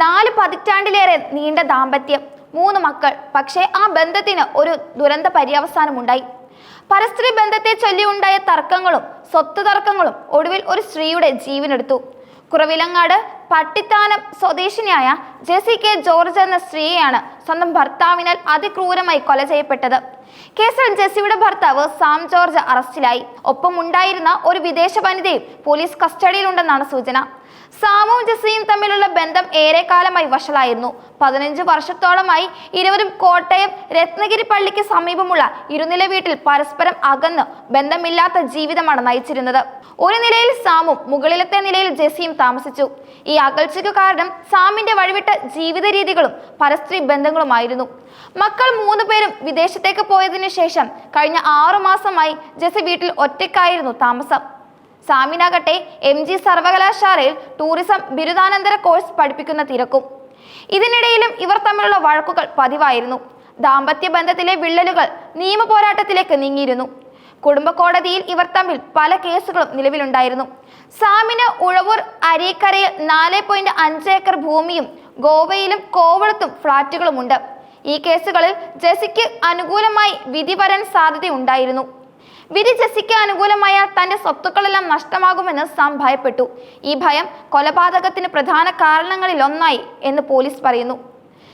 നാല് പതിറ്റാണ്ടിലേറെ നീണ്ട ദാമ്പത്യം മൂന്ന് മക്കൾ. പക്ഷേ ആ ബന്ധത്തിന് ഒരു ദുരന്ത പര്യവസാനമുണ്ടായി. പരസ്ത്രീ ബന്ധത്തെ ചൊല്ലിയുണ്ടായ തർക്കങ്ങളും സ്വത്ത് തർക്കങ്ങളും ഒടുവിൽ ഒരു സ്ത്രീയുടെ ജീവനെടുത്തു. കുറവിലങ്ങാട് പട്ടിത്താനം സ്വദേശിനിയായ ജെസി കെ ജോർജ് എന്ന സ്ത്രീയെയാണ് സ്വന്തം ഭർത്താവിനാൽ അതിക്രൂരമായി കൊല ചെയ്യപ്പെട്ടത്. കേസിൽ ജെസിയുടെ ഭർത്താവ് സാം ജോർജ് അറസ്റ്റിലായി. ഒപ്പം ഉണ്ടായിരുന്ന ഒരു വിദേശ വനിതയും പോലീസ് കസ്റ്റഡിയിലുണ്ടെന്നാണ് സൂചന. സാമും ജെസിയും തമ്മിലുള്ള ബന്ധം ഏറെക്കാലമായി വഷളായിരുന്നു. പതിനഞ്ച് വർഷത്തോളമായി ഇരുവരും കോട്ടയം രത്നഗിരി പള്ളിക്ക് സമീപമുള്ള ഇരുനില വീട്ടിൽ പരസ്പരം അകന്ന് ബന്ധമില്ലാത്ത ജീവിതമാണ് നയിച്ചിരുന്നത്. ഒരു നിലയിൽ സാമും മുകളിലത്തെ നിലയിൽ ജെസിയും താമസിച്ചു. ഈ അകൽച്ചയ്ക്ക് കാരണം സാമിന്റെ വഴിവിട്ട ജീവിത രീതികളും പരസ്ത്രീ ബന്ധങ്ങളുമായിരുന്നു. മക്കൾ മൂന്നു പേരും വിദേശത്തേക്ക് പോയതിനു ശേഷം കഴിഞ്ഞ ആറു മാസമായി ജെസി വീട്ടിൽ ഒറ്റയ്ക്കായിരുന്നു താമസം. സാമിനാകട്ടെ എം ജി സർവകലാശാലയിൽ ടൂറിസം ബിരുദാനന്തര കോഴ്സ് പഠിപ്പിക്കുന്ന തിരക്കും. ഇതിനിടയിലും ഇവർ തമ്മിലുള്ള വഴക്കുകൾ പതിവായിരുന്നു. ദാമ്പത്യ ബന്ധത്തിലെ വിള്ളലുകൾ നിയമ പോരാട്ടത്തിലേക്ക് നീങ്ങിയിരുന്നു. കുടുംബ കോടതിയിൽ ഇവർ തമ്മിൽ പല കേസുകളും നിലവിലുണ്ടായിരുന്നു. സാമിന് ഉഴവൂർ അരീക്കരയിൽ നാല് പോയിന്റ് അഞ്ച് ഏക്കർ ഭൂമിയും ഗോവയിലും കോവളത്തും ഫ്ളാറ്റുകളുമുണ്ട്. ഈ കേസുകളിൽ ജെസിക്ക് അനുകൂലമായി വിധി വരാൻ സാധ്യതയുണ്ടായിരുന്നു. വിധി ജെസിക്ക് അനുകൂലമായ തന്റെ സ്വത്തുക്കളെല്ലാം നഷ്ടമാകുമെന്ന് സാം ഭയപ്പെട്ടു. ഈ ഭയം കൊലപാതകത്തിന് പ്രധാന കാരണങ്ങളിലൊന്നായി എന്ന് പോലീസ് പറയുന്നു.